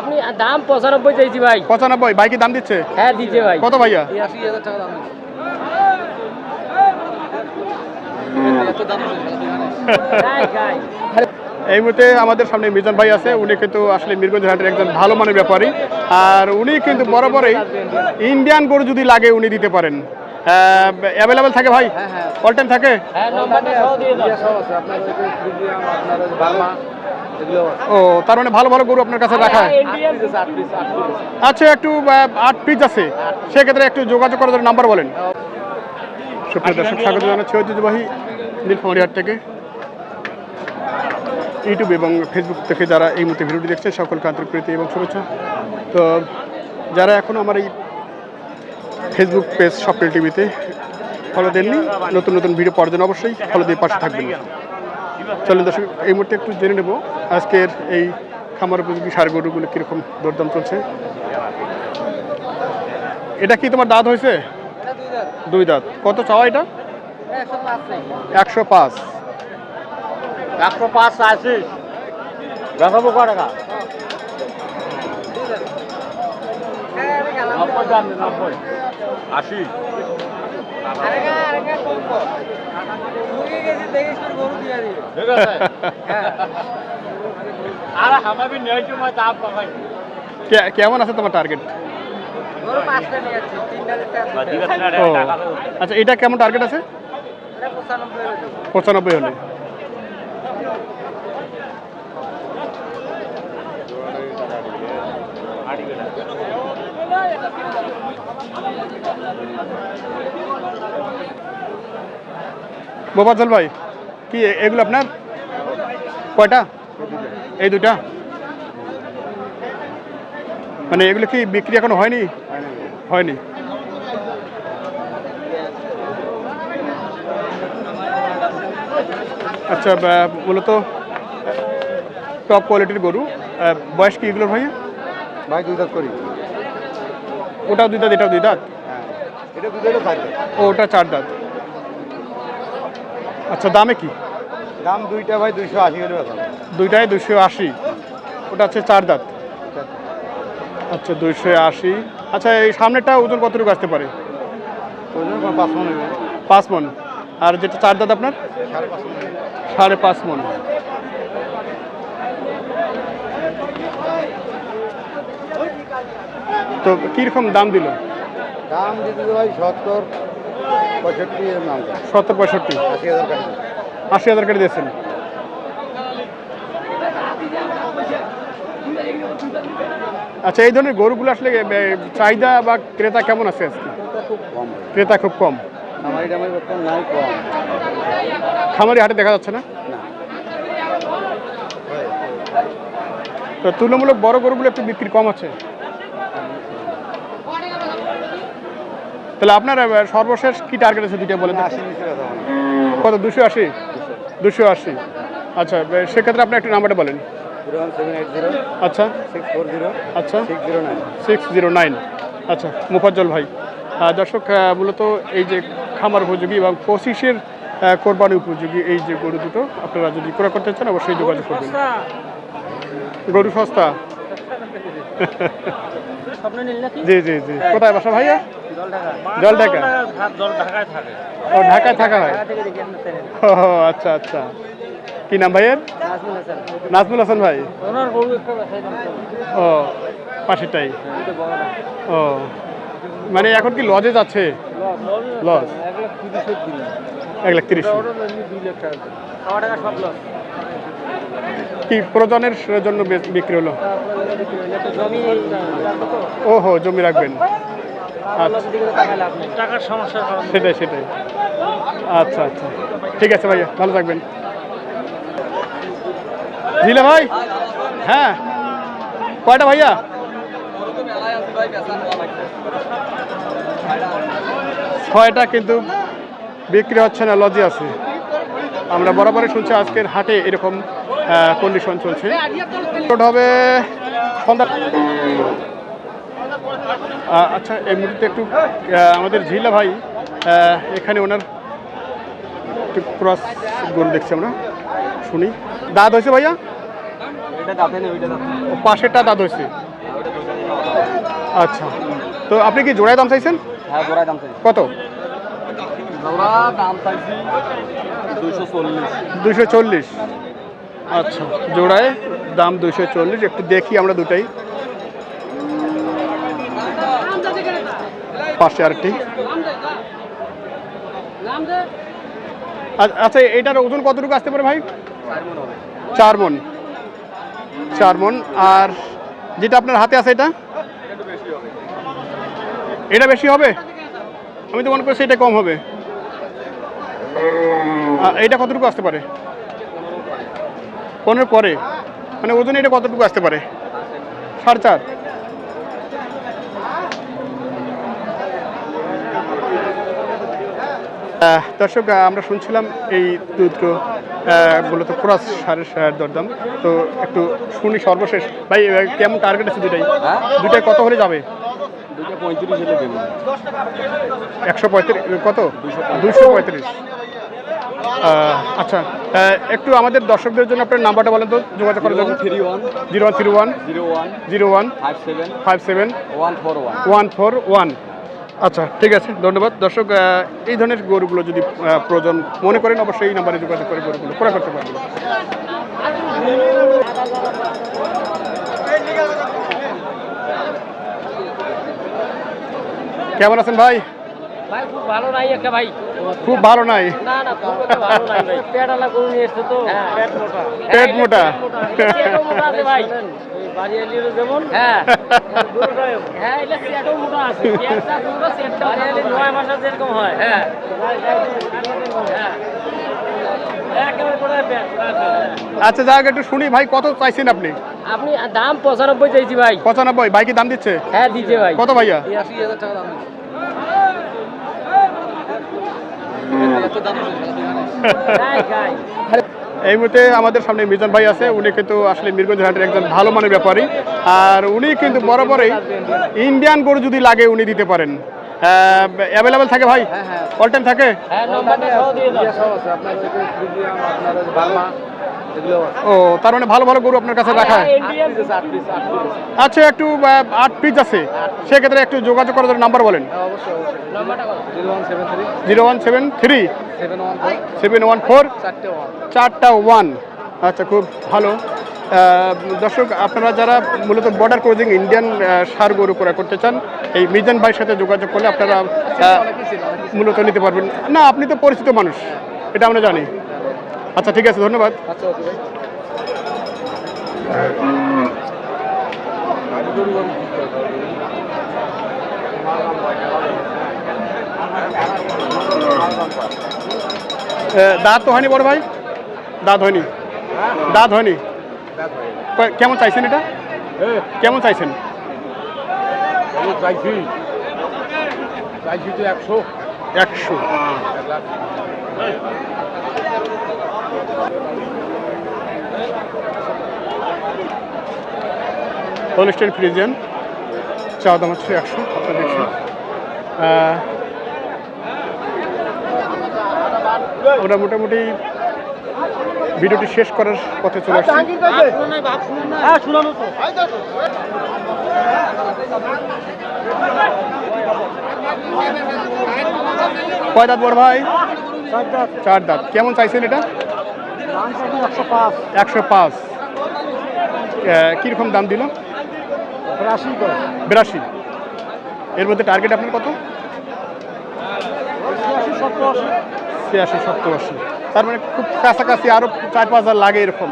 আপনি দাম পঁচানব্বই চাইছি ভাই। পঁচানব্বই ভাই কি দাম দিচ্ছে? হ্যাঁ দিচ্ছে ভাই। কত ভাইয়া? আশি হাজার টাকা দাম এই মুহূর্তে আমাদের সামনে মিজান ভাই আছে উনি কিন্তু আসলে মিরগঞ্জ হাটের একজন ভালো মানের ব্যাপারী। আর উনি কিন্তু বরাবরই ইন্ডিয়ান গরু যদি লাগে উনি দিতে পারেন। অ্যাভেলেবেল থাকে ভাই? অল টাইম থাকে? হ্যাঁ ও তার মানে ভালো ভালো গরু আপনার কাছে রাখা আচ্ছা একটু আট পিস আছে। সেক্ষেত্রে একটু যোগাযোগ করার নাম্বার বলেন। সুপ্রিয় দর্শক স্বাগত জানাচ্ছি ঐতিহ্যবাহী নীলফামারিহাট থেকে। ইউটিউব এবং ফেসবুক থেকে যারা এই মুহূর্তে ভিডিওটি দেখছেন সকলকে আন্তরিক প্রীতি এবং শুভেচ্ছা। তো যারা এখনও আমার এই ফেসবুক পেজ স্বপ্নের টিভিতে ফলো দেননি নতুন নতুন ভিডিও পাওয়ার জন্য অবশ্যই ফলো দিয়ে পাশে থাকবেন। চলুন দর্শক এই মুহূর্তে একটু জেনে নেব আজকের এই খামার উপযোগী সার গরুগুলো কীরকম দরদাম চলছে। এটা কি তোমার দাঁত হয়েছে? দুই দাঁত। কত চাওয়া এটা? একশো পাঁচ। একশো পাঁচ আশি দেখাবো ক টাকা? নব্বই দাম নব্বই। আশি। ঠিক আছে আর হামাবি নেই সময় দাম পাবাই। কেমন আছে তোমার টার্গেট আচ্ছা এটা কেমন টার্গেট আছে? পঁচানব্বই হলে। মোবাজ্জল ভাই কি এগুলো আপনার? কয়টা? এই দুটা মানে এগুলো কি বিক্রি এখনও হয়নি? হয়নি। আচ্ছা মূলত টপ কোয়ালিটির গরু। বয়স কি এগুলোর ভাইয়া? ভাই দুই দাঁত করি। ওটাও দুই দাঁত এটাও দুই দাঁত? হ্যাঁ এটা দুই দাঁতও ও ওটা চার দাঁত। আচ্ছা দামে কি? দাম দুইটা ভাই দুইশো আশি হলে দুইটায় দুশো আশি। ওটা হচ্ছে চার দাঁত। আচ্ছা দুইশো আশি। আচ্ছা এই সামনেটা ওজন কতটুকু আসতে পারে? ওজন পাঁচ মন পাঁচ মন। আর যেটা চার দাঁত আপনার? সাড়ে পাঁচ মন। তো কীরকম দাম দিল? দাম দিতে ভাই সত্তর। সত্তর পঁয়ষট্টি। আশি হাজার দিয়েছেন। আচ্ছা এই ধরনের গরুগুলো আসলে চাহিদা বা ক্রেতা কেমন আছে আজকে? ক্রেতা খুব কম। খামারি হাটে দেখা যাচ্ছে না? না। তো তুলনামূলক বড় গরুগুলো একটু বিক্রি কম আছে। তাহলে আপনার সর্বশেষ কি টার্গেট আছে দুইটা বলেন কত দুশো আশি? দুশো আশি। আচ্ছা সেক্ষেত্রে আপনি একটু নাম্বারটা বলেন। আচ্ছা। Four zero. আচ্ছা। Six zero nine. Six zero nine. আচ্ছা মুফাজ্জল ভাই। দর্শক মূলত এই যে খামার উপযোগী এবং পঁচিশের কোরবানি উপযোগী এই যে গরু দুটো আপনারা যদি ক্রয় করতে চান অবশ্যই যোগাযোগ করবেন। গরু সস্তা। জি জি জি। কোথায় বাসা ভাইয়া? জল ঢাকা জল ঢাকায় থাকে। ও ঢাকায় থাকা হয়? ও আচ্ছা আচ্ছা। কি নাম ভাইয়ের? নাজমুল হাসান। ভাই। ওনার গরু একটা বাসায় দাম ও বড় না। ও মানে এখন কি লজে যাচ্ছে? লস এক লাখ তিরিশের দিন। এক লাখ তিরিশ। কি প্রজনের জন্য বে- বিক্রি হলো? ওহো জমি রাখবেন। সেটাই সেটাই। আচ্ছা আচ্ছা। ঠিক আছে ভাইয়া, ভালো থাকবেন। জিলে ভাই? হ্যাঁ। কয়টা ভাইয়া? ছয়টা কিন্তু বিক্রি হচ্ছে না, লজি আছে। আমরা বরাবরই শুনছি আজকের হাটে এরকম কন্ডিশন চলছে। হবে সন্ধ্যা আচ্ছা এই মুহূর্তে একটু আমাদের ঝিলা ভাই এখানে ওনার একটু ক্রস গরু দেখছি আমরা শুনি। দাঁত হয়েছে ভাইয়া? পাশেরটা দাঁত হয়েছে। আচ্ছা তো আপনি কি জোড়ায় দাম চাইছেন? হ্যাঁ কত? দুশো চল্লিশ। আচ্ছা জোড়ায় দাম দুশো চল্লিশ একটু দেখি আমরা দুটাই। পাশে আরেকটি আচ্ছা এটার ওজন কতটুকু আসতে পারে ভাই? চার মন চার মন। আর যেটা আপনার হাতে আছে এটা? এটা বেশি হবে? আমি তো মনে করছি এটা কম হবে। আ, এইটা কতটুকু আসতে পারে? পনেরো পরে। মানে ওজন এটা কতটুকু আসতে পারে? সাড়ে চার। দর্শক আমরা শুনছিলাম এই দুটো মূলত ক্রস সারের সার দরদাম। তো একটু শুনি সর্বশেষ। ভাই কেমন টার্গেট আছে দুটাই হ্যাঁ? দুটাই কত হলে যাবে? একশো পঁয়ত্রিশ কত? দুশো পঁয়ত্রিশ। আচ্ছা একটু আমাদের দর্শকদের জন্য আপনার নাম্বারটা বলেন তো যোগাযোগ করার জন্য three one zero one three one zero one zero one five seven five seven one four one. One four one. আচ্ছা ঠিক আছে ধন্যবাদ। দর্শক এই ধরনের গরুগুলো যদি প্রয়োজন মনে করেন অবশ্যই এই নাম্বারে যোগাযোগ করে গরুগুলো ক্রয় করতে পারবেন। কেমন আছেন ভাই? ভাই খুব ভালো নাই একটা ভাই। খুব ভালো নাই? না না খুব একটা ভালো নাই ভাই। পেটালা গরু নিয়ে এসছে তো। পেট মোটা। পেট মোটা। হ্যাঁ। হ্যাঁ এটা সেটও মোটা আছে। পুরো সেটটা বাড়িয়ালি নয় যেরকম হয়। হ্যাঁ। হ্যাঁ। আচ্ছা যাক একটু শুনি ভাই কত চাইছেন আপনি? আপনি দাম পঁচানব্বই চাইছি ভাই। পঁচানব্বই ভাই কি দাম দিচ্ছে? হ্যাঁ দিচ্ছে ভাই। কত ভাইয়া? আশি হাজার টাকা দাম গাই গাই এই মুহূর্তে আমাদের সামনে মিজান ভাই আছে। উনি কিন্তু আসলে মিরগঞ্জ হাটের একজন ভালো মানের ব্যাপারী। আর উনি কিন্তু বরাবরই ইন্ডিয়ান গরু যদি লাগে উনি দিতে পারেন। অ্যাভেলেবেল থাকে ভাই? অল টাইম থাকে? হ্যাঁ ও তার মানে ভালো ভালো গরু আপনার কাছে রাখা হয়। আচ্ছা একটু আট পিস আছে। সেক্ষেত্রে একটু যোগাযোগ করার জন্য নাম্বার বলেন। হ্যাঁ zero one seven three. Seven one four. চারটে ওয়ান। আচ্ছা খুব ভালো। দর্শক আপনারা যারা মূলত বর্ডার ক্রসিং ইন্ডিয়ান সার গরু ক্রয় করতে চান এই মিজান ভাইয়ের সাথে যোগাযোগ করলে আপনারা মূলত নিতে পারবেন। না আপনি তো পরিচিত মানুষ এটা আমরা জানি। আচ্ছা ঠিক আছে ধন্যবাদ। আচ্ছা ওকে ভাই। আহ, দাঁত তো হয়নি বড় ভাই? দাঁত হয়নি। দাঁত হয়নি? কেমন চাইছেন এটা? কেমন চাইছেন? চাইছি। চাইছি তো একশো। একশো। এক লাখ হলস্টেন ফ্রিজিয়ান চা দাম হচ্ছে একশো দেখছেন মোটামুটি ভিডিওটি শেষ করার পথে চলে আসছি। হ্যাঁ কয় দাঁত বড় ভাই? চার দাঁত। কেমন চাইছেন এটা? একশো পাঁচ। কীরকম দাম দিল? বিরাশি এর মধ্যে টার্গেট আপনার কত? ছিয়াশি সত্তর আশি। তার মানে খুব কাছাকাছি আরও চার পাঁচ হাজার লাগে এরকম।